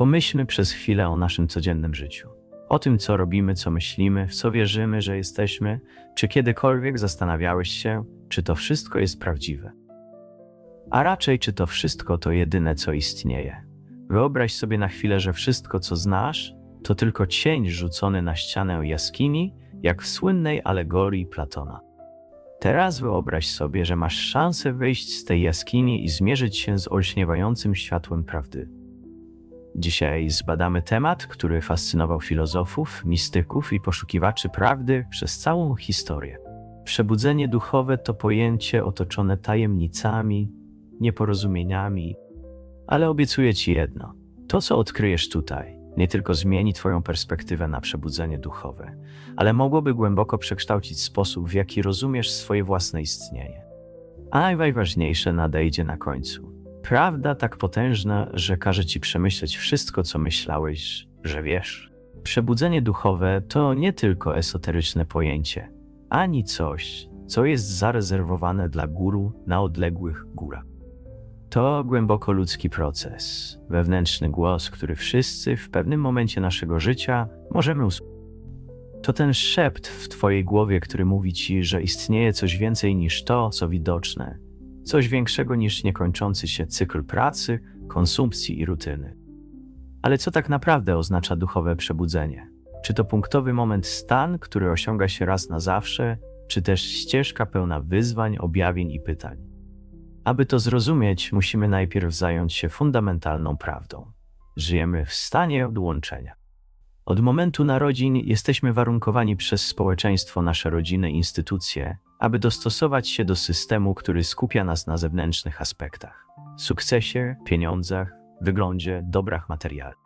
Pomyślmy przez chwilę o naszym codziennym życiu. O tym, co robimy, co myślimy, w co wierzymy, że jesteśmy, czy kiedykolwiek zastanawiałeś się, czy to wszystko jest prawdziwe. A raczej, czy to wszystko to jedyne, co istnieje. Wyobraź sobie na chwilę, że wszystko, co znasz, to tylko cień rzucony na ścianę jaskini, jak w słynnej alegorii Platona. Teraz wyobraź sobie, że masz szansę wyjść z tej jaskini i zmierzyć się z olśniewającym światłem prawdy. Dzisiaj zbadamy temat, który fascynował filozofów, mistyków i poszukiwaczy prawdy przez całą historię. Przebudzenie duchowe to pojęcie otoczone tajemnicami, nieporozumieniami, ale obiecuję Ci jedno: to, co odkryjesz tutaj, nie tylko zmieni Twoją perspektywę na przebudzenie duchowe, ale mogłoby głęboko przekształcić sposób, w jaki rozumiesz swoje własne istnienie. A najważniejsze nadejdzie na końcu. Prawda tak potężna, że każe Ci przemyśleć wszystko, co myślałeś, że wiesz. Przebudzenie duchowe to nie tylko esoteryczne pojęcie, ani coś, co jest zarezerwowane dla guru na odległych górach. To głęboko ludzki proces, wewnętrzny głos, który wszyscy w pewnym momencie naszego życia możemy usłyszeć. To ten szept w Twojej głowie, który mówi Ci, że istnieje coś więcej niż to, co widoczne, coś większego niż niekończący się cykl pracy, konsumpcji i rutyny. Ale co tak naprawdę oznacza duchowe przebudzenie? Czy to punktowy moment stan, który osiąga się raz na zawsze, czy też ścieżka pełna wyzwań, objawień i pytań? Aby to zrozumieć, musimy najpierw zająć się fundamentalną prawdą. Żyjemy w stanie odłączenia. Od momentu narodzin jesteśmy warunkowani przez społeczeństwo, nasze rodziny, instytucje, aby dostosować się do systemu, który skupia nas na zewnętrznych aspektach sukcesie, pieniądzach, wyglądzie, dobrach materialnych.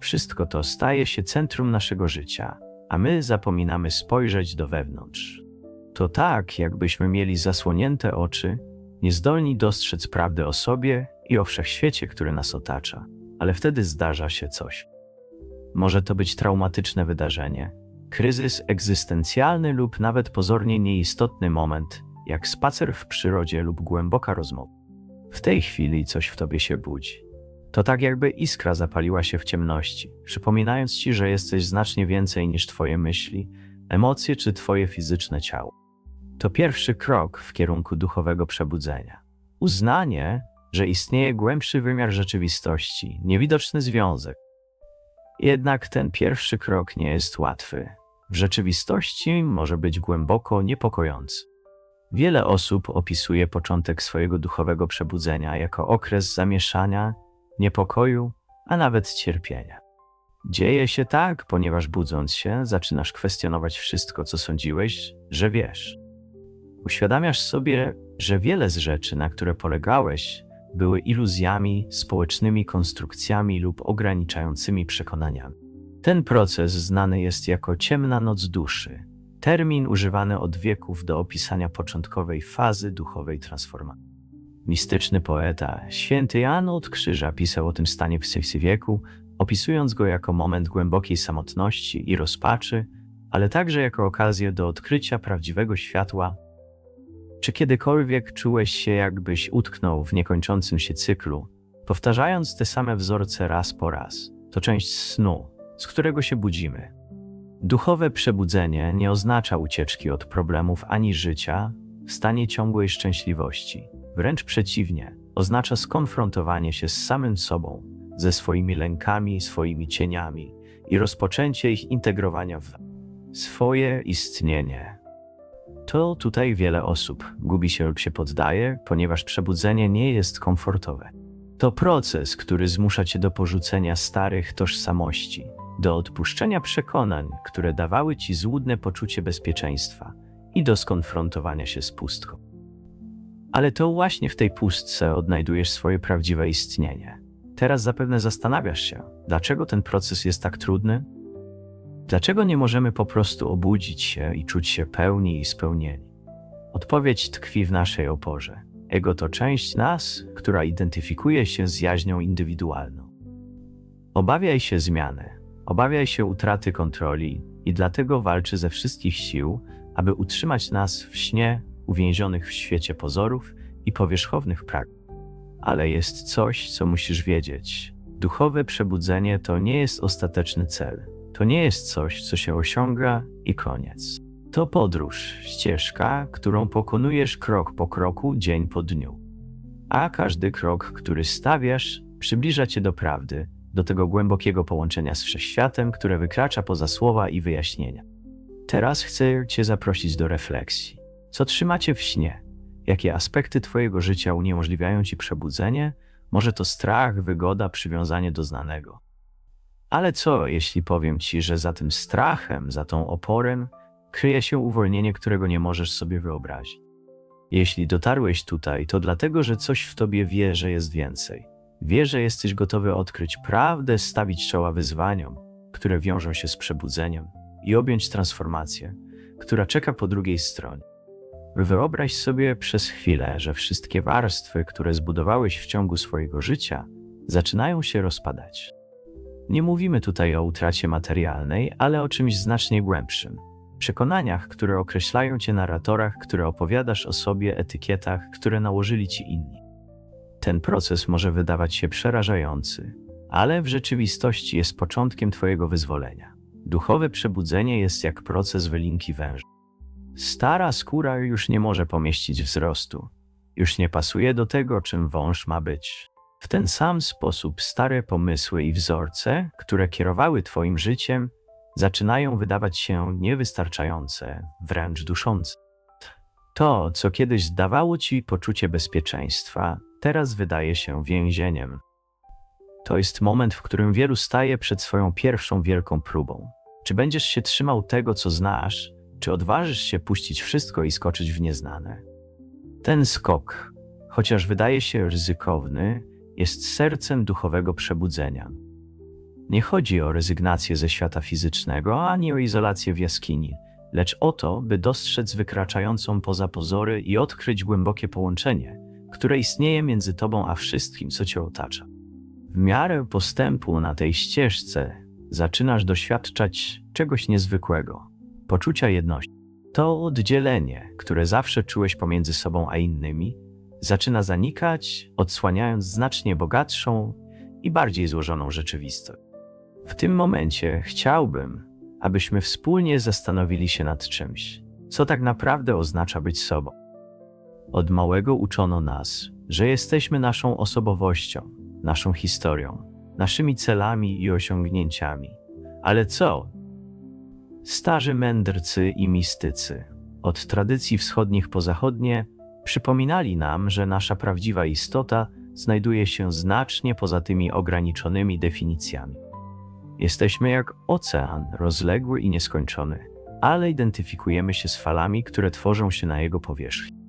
Wszystko to staje się centrum naszego życia, a my zapominamy spojrzeć do wewnątrz. To tak, jakbyśmy mieli zasłonięte oczy niezdolni dostrzec prawdy o sobie i o wszechświecie, który nas otacza, ale wtedy zdarza się coś. Może to być traumatyczne wydarzenie, kryzys egzystencjalny lub nawet pozornie nieistotny moment, jak spacer w przyrodzie lub głęboka rozmowa. W tej chwili coś w tobie się budzi. To tak jakby iskra zapaliła się w ciemności, przypominając ci, że jesteś znacznie więcej niż twoje myśli, emocje czy twoje fizyczne ciało. To pierwszy krok w kierunku duchowego przebudzenia. Uznanie, że istnieje głębszy wymiar rzeczywistości, niewidoczny związek. Jednak ten pierwszy krok nie jest łatwy. W rzeczywistości może być głęboko niepokojący. Wiele osób opisuje początek swojego duchowego przebudzenia jako okres zamieszania, niepokoju, a nawet cierpienia. Dzieje się tak, ponieważ budząc się, zaczynasz kwestionować wszystko, co sądziłeś, że wiesz. Uświadamiasz sobie, że wiele z rzeczy, na które polegałeś, były iluzjami, społecznymi konstrukcjami lub ograniczającymi przekonaniami. Ten proces znany jest jako ciemna noc duszy, termin używany od wieków do opisania początkowej fazy duchowej transformacji. Mistyczny poeta, święty Jan od Krzyża pisał o tym stanie w VI wieku, opisując go jako moment głębokiej samotności i rozpaczy, ale także jako okazję do odkrycia prawdziwego światła czy kiedykolwiek czułeś się, jakbyś utknął w niekończącym się cyklu, powtarzając te same wzorce raz po raz? To część snu, z którego się budzimy. Duchowe przebudzenie nie oznacza ucieczki od problemów ani życia w stanie ciągłej szczęśliwości. Wręcz przeciwnie, oznacza skonfrontowanie się z samym sobą, ze swoimi lękami, swoimi cieniami i rozpoczęcie ich integrowania w swoje istnienie. To tutaj wiele osób gubi się lub się poddaje, ponieważ przebudzenie nie jest komfortowe. To proces, który zmusza cię do porzucenia starych tożsamości, do odpuszczenia przekonań, które dawały ci złudne poczucie bezpieczeństwa i do skonfrontowania się z pustką. Ale to właśnie w tej pustce odnajdujesz swoje prawdziwe istnienie. Teraz zapewne zastanawiasz się, dlaczego ten proces jest tak trudny? Dlaczego nie możemy po prostu obudzić się i czuć się pełni i spełnieni? Odpowiedź tkwi w naszej oporze. Ego to część nas, która identyfikuje się z jaźnią indywidualną. Obawiaj się zmiany, obawiaj się utraty kontroli i dlatego walczy ze wszystkich sił, aby utrzymać nas w śnie, uwięzionych w świecie pozorów i powierzchownych pragnień. Ale jest coś, co musisz wiedzieć. Duchowe przebudzenie to nie jest ostateczny cel. To nie jest coś, co się osiąga i koniec. To podróż, ścieżka, którą pokonujesz krok po kroku, dzień po dniu. A każdy krok, który stawiasz, przybliża cię do prawdy, do tego głębokiego połączenia z wszechświatem, które wykracza poza słowa i wyjaśnienia. Teraz chcę Cię zaprosić do refleksji. Co trzymacie w śnie? Jakie aspekty Twojego życia uniemożliwiają Ci przebudzenie? Może to strach, wygoda, przywiązanie do znanego. Ale co, jeśli powiem Ci, że za tym strachem, za tą oporem kryje się uwolnienie, którego nie możesz sobie wyobrazić? Jeśli dotarłeś tutaj, to dlatego, że coś w Tobie wie, że jest więcej. Wie, że jesteś gotowy odkryć prawdę, stawić czoła wyzwaniom, które wiążą się z przebudzeniem i objąć transformację, która czeka po drugiej stronie. Wyobraź sobie przez chwilę, że wszystkie warstwy, które zbudowałeś w ciągu swojego życia, zaczynają się rozpadać. Nie mówimy tutaj o utracie materialnej, ale o czymś znacznie głębszym. Przekonaniach, które określają cię narratorach, które opowiadasz o sobie, etykietach, które nałożyli ci inni. Ten proces może wydawać się przerażający, ale w rzeczywistości jest początkiem Twojego wyzwolenia. Duchowe przebudzenie jest jak proces wylinki węża. Stara skóra już nie może pomieścić wzrostu, już nie pasuje do tego, czym wąż ma być. W ten sam sposób stare pomysły i wzorce, które kierowały Twoim życiem, zaczynają wydawać się niewystarczające, wręcz duszące. To, co kiedyś dawało Ci poczucie bezpieczeństwa, teraz wydaje się więzieniem. To jest moment, w którym wielu staje przed swoją pierwszą wielką próbą. Czy będziesz się trzymał tego, co znasz, czy odważysz się puścić wszystko i skoczyć w nieznane? Ten skok, chociaż wydaje się ryzykowny, jest sercem duchowego przebudzenia. Nie chodzi o rezygnację ze świata fizycznego, ani o izolację w jaskini, lecz o to, by dostrzec wykraczającą poza pozory i odkryć głębokie połączenie, które istnieje między tobą a wszystkim, co cię otacza. W miarę postępu na tej ścieżce zaczynasz doświadczać czegoś niezwykłego poczucia jedności. To oddzielenie, które zawsze czułeś pomiędzy sobą a innymi, zaczyna zanikać, odsłaniając znacznie bogatszą i bardziej złożoną rzeczywistość. W tym momencie chciałbym, abyśmy wspólnie zastanowili się nad czymś, co tak naprawdę oznacza być sobą. Od małego uczono nas, że jesteśmy naszą osobowością, naszą historią, naszymi celami i osiągnięciami. Ale co, Starzy mędrcy i mistycy, od tradycji wschodnich po zachodnie, przypominali nam, że nasza prawdziwa istota znajduje się znacznie poza tymi ograniczonymi definicjami. Jesteśmy jak ocean, rozległy i nieskończony, ale identyfikujemy się z falami, które tworzą się na jego powierzchni.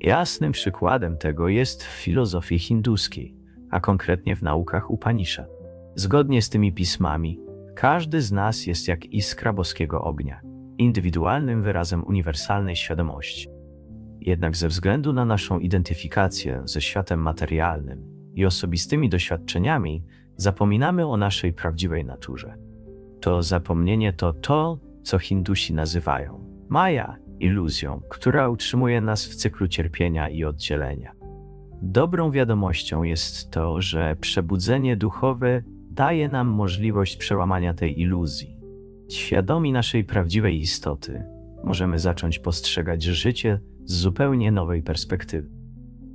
Jasnym przykładem tego jest w filozofii hinduskiej, a konkretnie w naukach Upanisha. Zgodnie z tymi pismami, każdy z nas jest jak iskra boskiego ognia, indywidualnym wyrazem uniwersalnej świadomości. Jednak ze względu na naszą identyfikację ze światem materialnym i osobistymi doświadczeniami, zapominamy o naszej prawdziwej naturze. To zapomnienie to to, co Hindusi nazywają Maja, iluzją, która utrzymuje nas w cyklu cierpienia i oddzielenia. Dobrą wiadomością jest to, że przebudzenie duchowe daje nam możliwość przełamania tej iluzji. Świadomi naszej prawdziwej istoty, możemy zacząć postrzegać życie z zupełnie nowej perspektywy.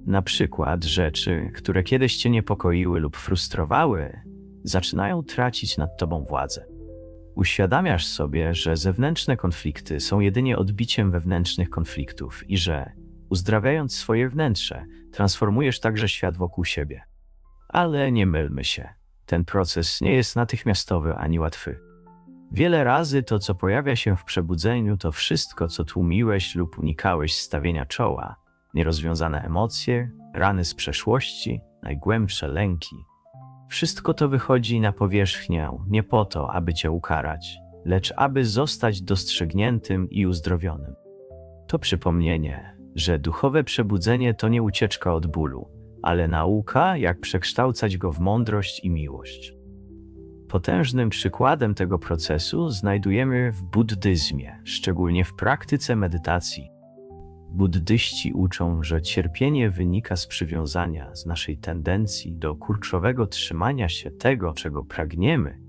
Na przykład rzeczy, które kiedyś cię niepokoiły lub frustrowały, zaczynają tracić nad tobą władzę. Uświadamiasz sobie, że zewnętrzne konflikty są jedynie odbiciem wewnętrznych konfliktów i że, uzdrawiając swoje wnętrze, transformujesz także świat wokół siebie. Ale nie mylmy się. Ten proces nie jest natychmiastowy ani łatwy. Wiele razy to, co pojawia się w przebudzeniu, to wszystko, co tłumiłeś lub unikałeś stawienia czoła, nierozwiązane emocje, rany z przeszłości, najgłębsze lęki. Wszystko to wychodzi na powierzchnię nie po to, aby cię ukarać, lecz aby zostać dostrzegniętym i uzdrowionym. To przypomnienie, że duchowe przebudzenie to nie ucieczka od bólu, ale nauka, jak przekształcać go w mądrość i miłość. Potężnym przykładem tego procesu znajdujemy w buddyzmie, szczególnie w praktyce medytacji. Buddyści uczą, że cierpienie wynika z przywiązania, z naszej tendencji do kurczowego trzymania się tego, czego pragniemy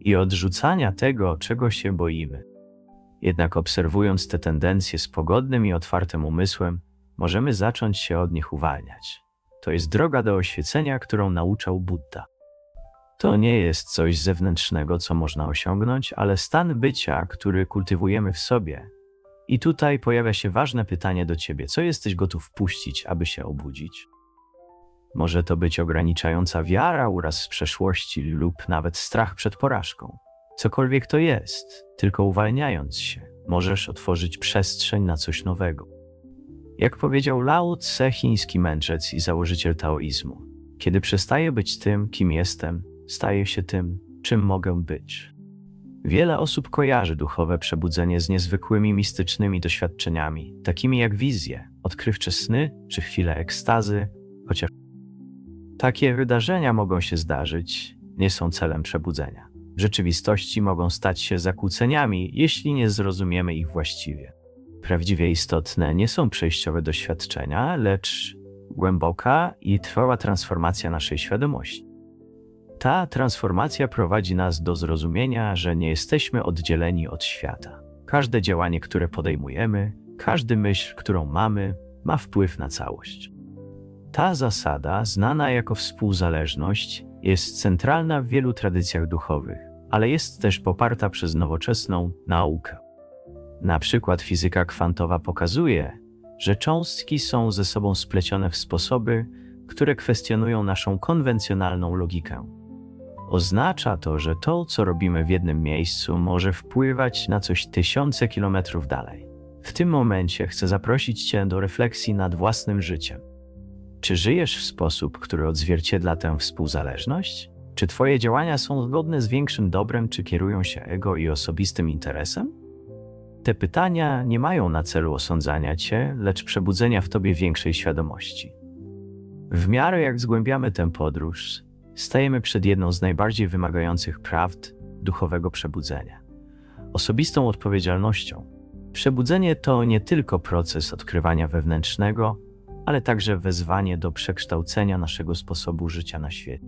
i odrzucania tego, czego się boimy. Jednak obserwując te tendencje z pogodnym i otwartym umysłem, możemy zacząć się od nich uwalniać. To jest droga do oświecenia, którą nauczał Buddha. To nie jest coś zewnętrznego, co można osiągnąć, ale stan bycia, który kultywujemy w sobie. I tutaj pojawia się ważne pytanie do ciebie: co jesteś gotów puścić, aby się obudzić? Może to być ograniczająca wiara, uraz z przeszłości lub nawet strach przed porażką. Cokolwiek to jest, tylko uwalniając się, możesz otworzyć przestrzeń na coś nowego. Jak powiedział Lao Tse, chiński mędrzec i założyciel taoizmu, kiedy przestaję być tym, kim jestem, staję się tym, czym mogę być. Wiele osób kojarzy duchowe przebudzenie z niezwykłymi mistycznymi doświadczeniami, takimi jak wizje, odkrywcze sny czy chwile ekstazy, chociaż takie wydarzenia mogą się zdarzyć, nie są celem przebudzenia. W rzeczywistości mogą stać się zakłóceniami, jeśli nie zrozumiemy ich właściwie. Prawdziwie istotne nie są przejściowe doświadczenia, lecz głęboka i trwała transformacja naszej świadomości. Ta transformacja prowadzi nas do zrozumienia, że nie jesteśmy oddzieleni od świata. Każde działanie, które podejmujemy, każdy myśl, którą mamy, ma wpływ na całość. Ta zasada, znana jako współzależność, jest centralna w wielu tradycjach duchowych, ale jest też poparta przez nowoczesną naukę. Na przykład fizyka kwantowa pokazuje, że cząstki są ze sobą splecione w sposoby, które kwestionują naszą konwencjonalną logikę. Oznacza to, że to, co robimy w jednym miejscu, może wpływać na coś tysiące kilometrów dalej. W tym momencie chcę zaprosić Cię do refleksji nad własnym życiem. Czy żyjesz w sposób, który odzwierciedla tę współzależność? Czy Twoje działania są zgodne z większym dobrem, czy kierują się ego i osobistym interesem? Te pytania nie mają na celu osądzania Cię, lecz przebudzenia w Tobie większej świadomości. W miarę jak zgłębiamy tę podróż, stajemy przed jedną z najbardziej wymagających prawd duchowego przebudzenia osobistą odpowiedzialnością. Przebudzenie to nie tylko proces odkrywania wewnętrznego, ale także wezwanie do przekształcenia naszego sposobu życia na świecie.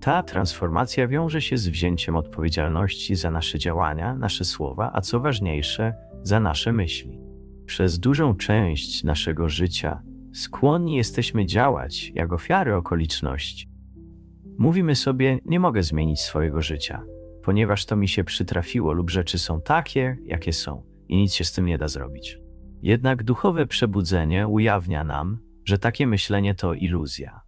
Ta transformacja wiąże się z wzięciem odpowiedzialności za nasze działania, nasze słowa, a co ważniejsze, za nasze myśli. Przez dużą część naszego życia skłonni jesteśmy działać jak ofiary okoliczności. Mówimy sobie: Nie mogę zmienić swojego życia, ponieważ to mi się przytrafiło, lub rzeczy są takie, jakie są, i nic się z tym nie da zrobić. Jednak duchowe przebudzenie ujawnia nam, że takie myślenie to iluzja.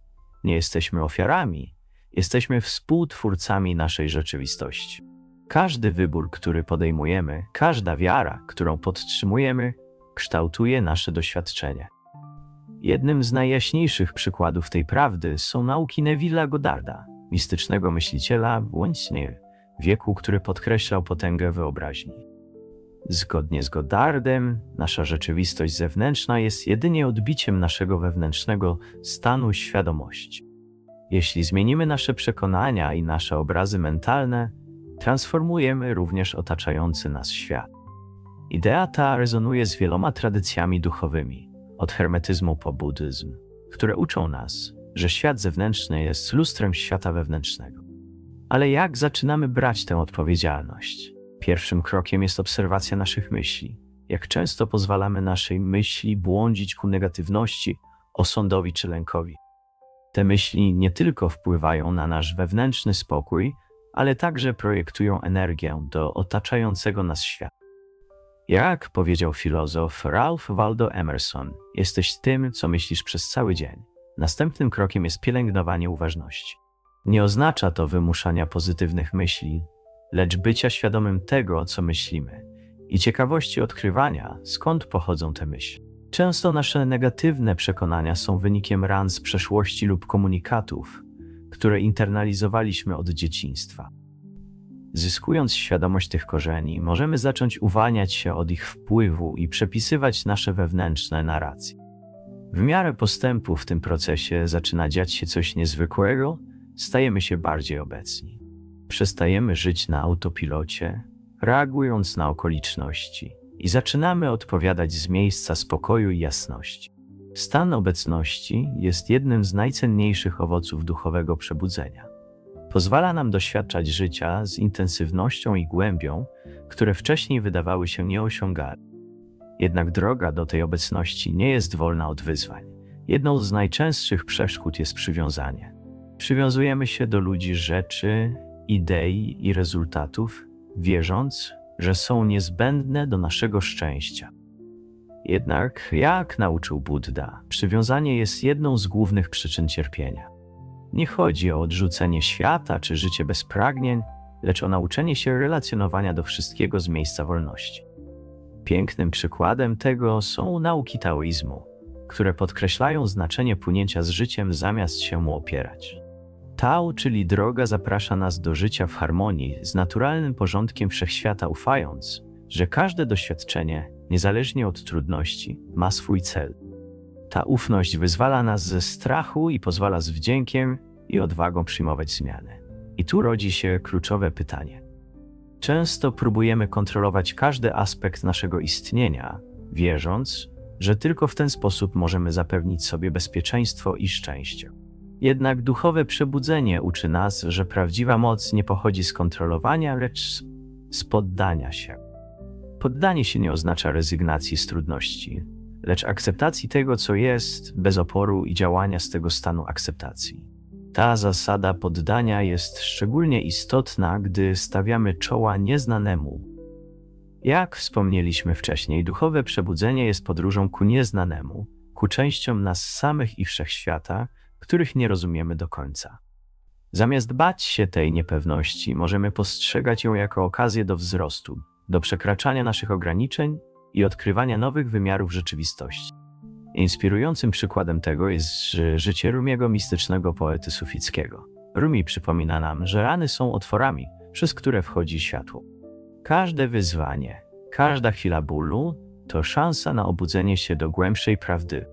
Nie jesteśmy ofiarami, jesteśmy współtwórcami naszej rzeczywistości. Każdy wybór, który podejmujemy, każda wiara, którą podtrzymujemy, kształtuje nasze doświadczenie. Jednym z najjaśniejszych przykładów tej prawdy są nauki Neville'a Goddarda, mistycznego myśliciela właśnie wieku, który podkreślał potęgę wyobraźni. Zgodnie z Goddardem, nasza rzeczywistość zewnętrzna jest jedynie odbiciem naszego wewnętrznego stanu świadomości. Jeśli zmienimy nasze przekonania i nasze obrazy mentalne, transformujemy również otaczający nas świat. Idea ta rezonuje z wieloma tradycjami duchowymi, od hermetyzmu po buddyzm, które uczą nas, że świat zewnętrzny jest lustrem świata wewnętrznego. Ale jak zaczynamy brać tę odpowiedzialność? Pierwszym krokiem jest obserwacja naszych myśli. Jak często pozwalamy naszej myśli błądzić ku negatywności, osądowi czy lękowi. Te myśli nie tylko wpływają na nasz wewnętrzny spokój, ale także projektują energię do otaczającego nas świata. Jak powiedział filozof Ralph Waldo Emerson, jesteś tym, co myślisz przez cały dzień. Następnym krokiem jest pielęgnowanie uważności. Nie oznacza to wymuszania pozytywnych myśli, lecz bycia świadomym tego, co myślimy i ciekawości odkrywania, skąd pochodzą te myśli. Często nasze negatywne przekonania są wynikiem ran z przeszłości lub komunikatów, które internalizowaliśmy od dzieciństwa. Zyskując świadomość tych korzeni, możemy zacząć uwalniać się od ich wpływu i przepisywać nasze wewnętrzne narracje. W miarę postępu w tym procesie zaczyna dziać się coś niezwykłego, stajemy się bardziej obecni. Przestajemy żyć na autopilocie, reagując na okoliczności i zaczynamy odpowiadać z miejsca spokoju i jasności. Stan obecności jest jednym z najcenniejszych owoców duchowego przebudzenia. Pozwala nam doświadczać życia z intensywnością i głębią, które wcześniej wydawały się nieosiągalne. Jednak droga do tej obecności nie jest wolna od wyzwań. Jedną z najczęstszych przeszkód jest przywiązanie. Przywiązujemy się do ludzi, rzeczy, idei i rezultatów, wierząc, że są niezbędne do naszego szczęścia. Jednak, jak nauczył Buddha, przywiązanie jest jedną z głównych przyczyn cierpienia. Nie chodzi o odrzucenie świata czy życie bez pragnień, lecz o nauczenie się relacjonowania do wszystkiego z miejsca wolności. Pięknym przykładem tego są nauki taoizmu, które podkreślają znaczenie płynięcia z życiem zamiast się mu opierać. Tao, czyli droga, zaprasza nas do życia w harmonii z naturalnym porządkiem wszechświata, ufając, że każde doświadczenie, niezależnie od trudności, ma swój cel. Ta ufność wyzwala nas ze strachu i pozwala z wdziękiem i odwagą przyjmować zmiany. I tu rodzi się kluczowe pytanie. Często próbujemy kontrolować każdy aspekt naszego istnienia, wierząc, że tylko w ten sposób możemy zapewnić sobie bezpieczeństwo i szczęście. Jednak duchowe przebudzenie uczy nas, że prawdziwa moc nie pochodzi z kontrolowania, lecz z poddania się. Poddanie się nie oznacza rezygnacji z trudności, lecz akceptacji tego, co jest, bez oporu i działania z tego stanu akceptacji. Ta zasada poddania jest szczególnie istotna, gdy stawiamy czoła nieznanemu. Jak wspomnieliśmy wcześniej, duchowe przebudzenie jest podróżą ku nieznanemu, ku częściom nas samych i wszechświata, których nie rozumiemy do końca. Zamiast bać się tej niepewności, możemy postrzegać ją jako okazję do wzrostu, do przekraczania naszych ograniczeń i odkrywania nowych wymiarów rzeczywistości. Inspirującym przykładem tego jest życie Rumiego, mistycznego poety sufickiego. Rumi przypomina nam, że rany są otworami, przez które wchodzi światło. Każde wyzwanie, każda chwila bólu to szansa na obudzenie się do głębszej prawdy.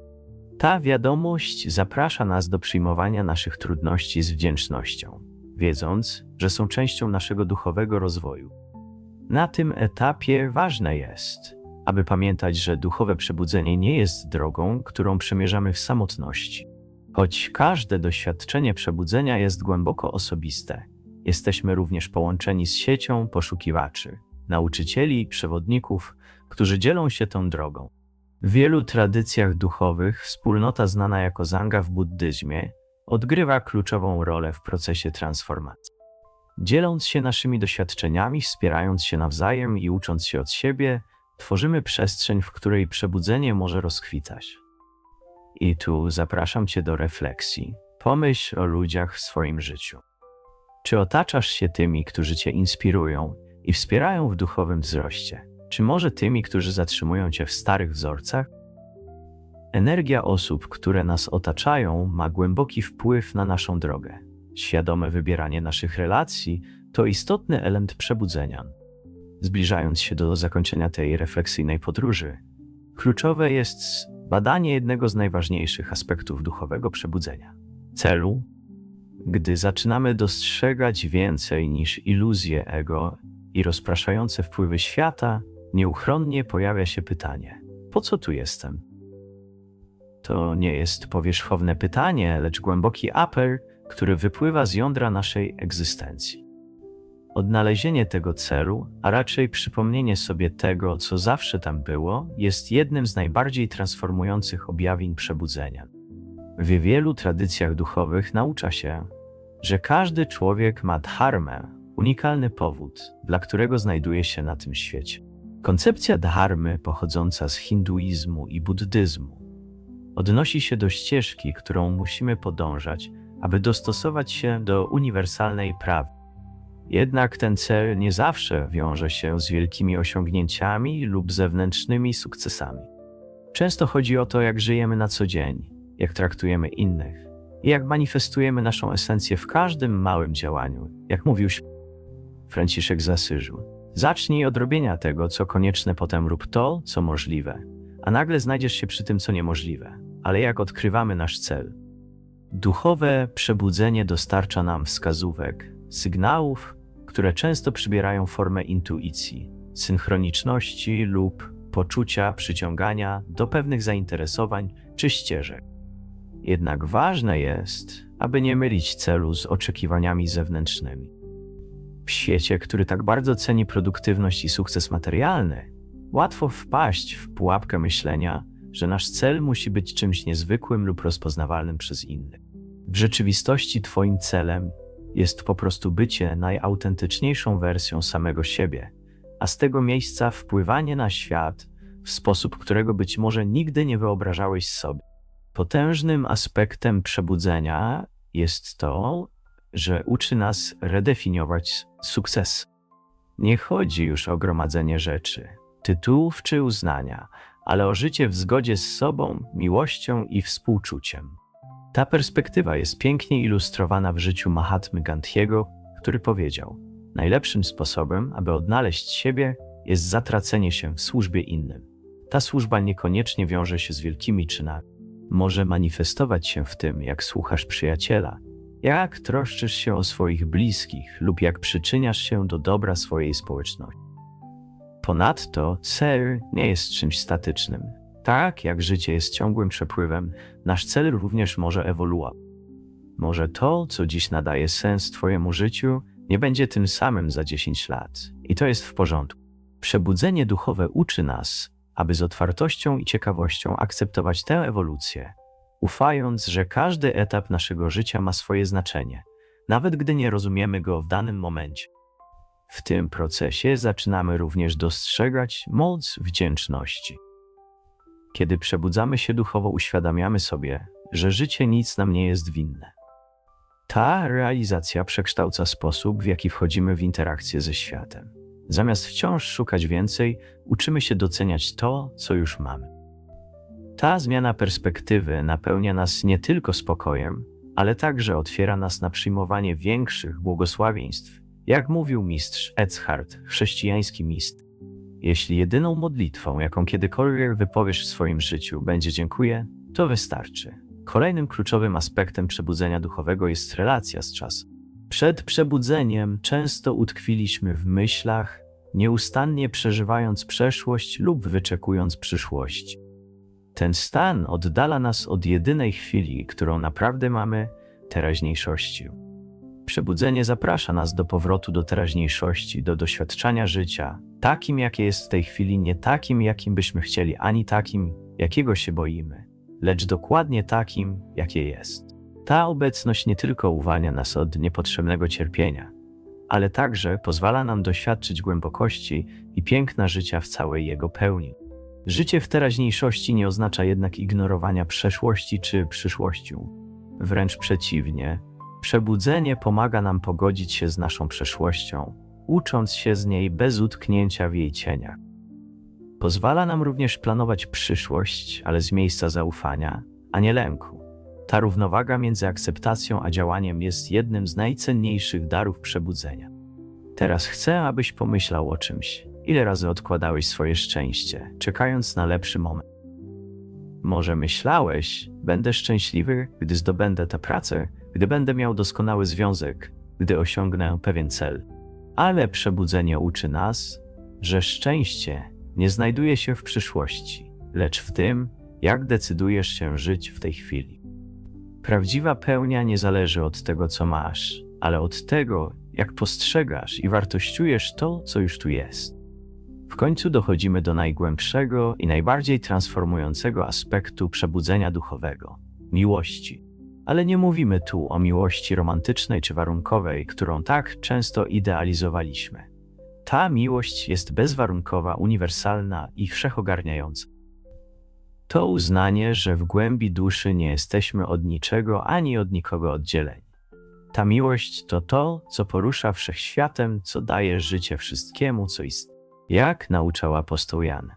Ta wiadomość zaprasza nas do przyjmowania naszych trudności z wdzięcznością, wiedząc, że są częścią naszego duchowego rozwoju. Na tym etapie ważne jest, aby pamiętać, że duchowe przebudzenie nie jest drogą, którą przemierzamy w samotności. Choć każde doświadczenie przebudzenia jest głęboko osobiste, jesteśmy również połączeni z siecią poszukiwaczy, nauczycieli i przewodników, którzy dzielą się tą drogą. W wielu tradycjach duchowych wspólnota znana jako Zanga w buddyzmie odgrywa kluczową rolę w procesie transformacji. Dzieląc się naszymi doświadczeniami, wspierając się nawzajem i ucząc się od siebie, Tworzymy przestrzeń, w której przebudzenie może rozkwitać. I tu zapraszam Cię do refleksji. Pomyśl o ludziach w swoim życiu. Czy otaczasz się tymi, którzy Cię inspirują i wspierają w duchowym wzroście? Czy może tymi, którzy zatrzymują Cię w starych wzorcach? Energia osób, które nas otaczają, ma głęboki wpływ na naszą drogę. Świadome wybieranie naszych relacji to istotny element przebudzenia zbliżając się do zakończenia tej refleksyjnej podróży, kluczowe jest badanie jednego z najważniejszych aspektów duchowego przebudzenia celu. Gdy zaczynamy dostrzegać więcej niż iluzje ego i rozpraszające wpływy świata, nieuchronnie pojawia się pytanie: po co tu jestem? To nie jest powierzchowne pytanie, lecz głęboki apel, który wypływa z jądra naszej egzystencji. Odnalezienie tego celu, a raczej przypomnienie sobie tego, co zawsze tam było, jest jednym z najbardziej transformujących objawień przebudzenia. W wielu tradycjach duchowych naucza się, że każdy człowiek ma dharmę, unikalny powód, dla którego znajduje się na tym świecie. Koncepcja dharmy pochodząca z hinduizmu i buddyzmu odnosi się do ścieżki, którą musimy podążać, aby dostosować się do uniwersalnej prawdy jednak ten cel nie zawsze wiąże się z wielkimi osiągnięciami lub zewnętrznymi sukcesami. Często chodzi o to, jak żyjemy na co dzień, jak traktujemy innych i jak manifestujemy naszą esencję w każdym małym działaniu, jak mówił Franciszek z Asyżu. Zacznij od robienia tego, co konieczne, potem rób to, co możliwe, a nagle znajdziesz się przy tym, co niemożliwe. Ale jak odkrywamy nasz cel? Duchowe przebudzenie dostarcza nam wskazówek, sygnałów, które często przybierają formę intuicji, synchroniczności lub poczucia przyciągania do pewnych zainteresowań czy ścieżek. Jednak ważne jest, aby nie mylić celu z oczekiwaniami zewnętrznymi. W świecie, który tak bardzo ceni produktywność i sukces materialny, łatwo wpaść w pułapkę myślenia, że nasz cel musi być czymś niezwykłym lub rozpoznawalnym przez innych. W rzeczywistości Twoim celem jest po prostu bycie najautentyczniejszą wersją samego siebie, a z tego miejsca wpływanie na świat w sposób, którego być może nigdy nie wyobrażałeś sobie. Potężnym aspektem przebudzenia jest to, że uczy nas redefiniować sukces. Nie chodzi już o gromadzenie rzeczy, tytułów czy uznania, ale o życie w zgodzie z sobą, miłością i współczuciem. Ta perspektywa jest pięknie ilustrowana w życiu Mahatmy Gandhiego, który powiedział: Najlepszym sposobem, aby odnaleźć siebie, jest zatracenie się w służbie innym. Ta służba niekoniecznie wiąże się z wielkimi czynami. Może manifestować się w tym, jak słuchasz przyjaciela, jak troszczysz się o swoich bliskich lub jak przyczyniasz się do dobra swojej społeczności. Ponadto cel nie jest czymś statycznym. Tak jak życie jest ciągłym przepływem, nasz cel również może ewoluować. Może to, co dziś nadaje sens Twojemu życiu, nie będzie tym samym za 10 lat. I to jest w porządku. Przebudzenie duchowe uczy nas, aby z otwartością i ciekawością akceptować tę ewolucję, ufając, że każdy etap naszego życia ma swoje znaczenie, nawet gdy nie rozumiemy go w danym momencie. W tym procesie zaczynamy również dostrzegać moc wdzięczności. Kiedy przebudzamy się duchowo, uświadamiamy sobie, że życie nic nam nie jest winne. Ta realizacja przekształca sposób, w jaki wchodzimy w interakcję ze światem. Zamiast wciąż szukać więcej, uczymy się doceniać to, co już mamy. Ta zmiana perspektywy napełnia nas nie tylko spokojem, ale także otwiera nas na przyjmowanie większych błogosławieństw, jak mówił mistrz Eckhart, chrześcijański mistrz. Jeśli jedyną modlitwą, jaką kiedykolwiek wypowiesz w swoim życiu, będzie dziękuję, to wystarczy. Kolejnym kluczowym aspektem przebudzenia duchowego jest relacja z czasem. Przed przebudzeniem często utkwiliśmy w myślach, nieustannie przeżywając przeszłość lub wyczekując przyszłości. Ten stan oddala nas od jedynej chwili, którą naprawdę mamy teraźniejszości. Przebudzenie zaprasza nas do powrotu do teraźniejszości, do doświadczania życia, takim, jakie jest w tej chwili, nie takim, jakim byśmy chcieli, ani takim, jakiego się boimy, lecz dokładnie takim, jakie jest. Ta obecność nie tylko uwalnia nas od niepotrzebnego cierpienia, ale także pozwala nam doświadczyć głębokości i piękna życia w całej jego pełni. Życie w teraźniejszości nie oznacza jednak ignorowania przeszłości czy przyszłości. Wręcz przeciwnie, przebudzenie pomaga nam pogodzić się z naszą przeszłością, ucząc się z niej bez utknięcia w jej cieniach. Pozwala nam również planować przyszłość, ale z miejsca zaufania, a nie lęku. Ta równowaga między akceptacją a działaniem jest jednym z najcenniejszych darów przebudzenia. Teraz chcę, abyś pomyślał o czymś. Ile razy odkładałeś swoje szczęście, czekając na lepszy moment? Może myślałeś, będę szczęśliwy, gdy zdobędę tę pracę, gdy będę miał doskonały związek, gdy osiągnę pewien cel. Ale przebudzenie uczy nas, że szczęście nie znajduje się w przyszłości, lecz w tym, jak decydujesz się żyć w tej chwili. Prawdziwa pełnia nie zależy od tego, co masz, ale od tego, jak postrzegasz i wartościujesz to, co już tu jest. W końcu dochodzimy do najgłębszego i najbardziej transformującego aspektu przebudzenia duchowego miłości. Ale nie mówimy tu o miłości romantycznej czy warunkowej, którą tak często idealizowaliśmy. Ta miłość jest bezwarunkowa, uniwersalna i wszechogarniająca. To uznanie, że w głębi duszy nie jesteśmy od niczego ani od nikogo oddzieleni. Ta miłość to to, co porusza wszechświatem, co daje życie wszystkiemu, co istnieje. Jak nauczał apostoł Jan.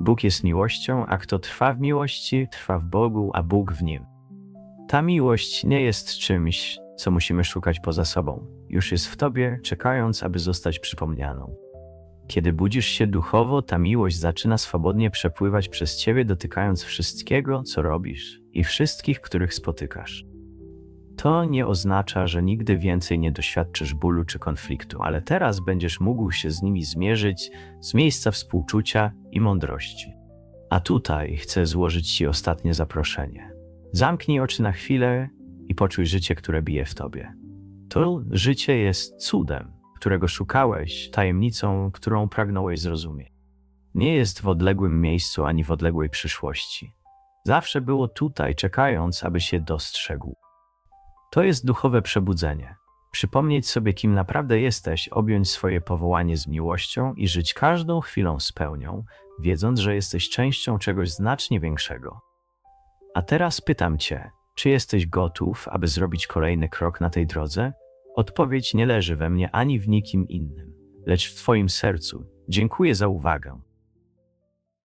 Bóg jest miłością, a kto trwa w miłości, trwa w Bogu, a Bóg w nim. Ta miłość nie jest czymś, co musimy szukać poza sobą. Już jest w tobie, czekając, aby zostać przypomnianą. Kiedy budzisz się duchowo, ta miłość zaczyna swobodnie przepływać przez ciebie, dotykając wszystkiego, co robisz i wszystkich, których spotykasz. To nie oznacza, że nigdy więcej nie doświadczysz bólu czy konfliktu, ale teraz będziesz mógł się z nimi zmierzyć z miejsca współczucia i mądrości. A tutaj chcę złożyć Ci ostatnie zaproszenie. Zamknij oczy na chwilę i poczuj życie, które bije w Tobie. To życie jest cudem, którego szukałeś, tajemnicą, którą pragnąłeś zrozumieć. Nie jest w odległym miejscu ani w odległej przyszłości. Zawsze było tutaj, czekając, aby się dostrzegł. To jest duchowe przebudzenie. Przypomnieć sobie, kim naprawdę jesteś, objąć swoje powołanie z miłością i żyć każdą chwilą z pełnią, wiedząc, że jesteś częścią czegoś znacznie większego. A teraz pytam Cię, czy jesteś gotów, aby zrobić kolejny krok na tej drodze? Odpowiedź nie leży we mnie ani w nikim innym, lecz w Twoim sercu. Dziękuję za uwagę.